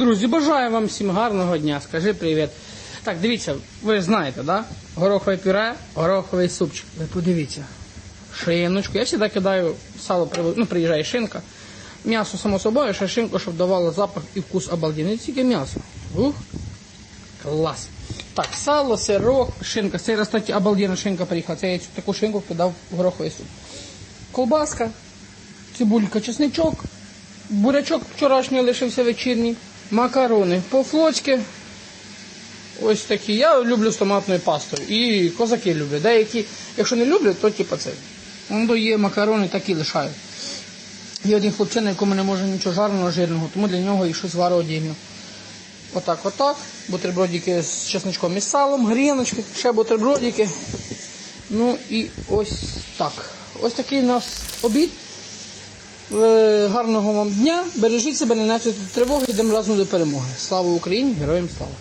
Друзі, бажаю вам всім гарного дня. Скажи привіт. Так, дивіться, ви знаєте, да? Горохове пюре, гороховий супчик. Ви подивіться. Шиночку. Я завжди кидаю сало, ну, приїжджає шинка. М'ясо, само собою, ще шинку, щоб давало запах і вкус обалденний. Тільки м'ясо. Ух. Клас. Так, сало, сирок, шинка. Цей раз, кстати, обалденна шинка приїхала. Це я цю таку шинку кидав в гороховий суп. Колбаска, цибулька, чесничок, бурячок вчорашній лишився вечірній, макарони по-флотськи. Ось такі. Я люблю з томатною пастою. І козаки люблять. Деякі, якщо не люблять, то типу це. Ну, є макарони, такі лишають. Є один хлопчина, якому не може нічого жареного, жирного, тому для нього і щось вару одягню. Отак, отак. Бутербродики з чесничком і салом, гріночки, ще бутербродики. Ну і ось так. Ось такий у нас обід. Е, Гарного вам дня. Бережіть себе, не несете тривоги, йдемо разом до перемоги. Слава Україні! Героям слава!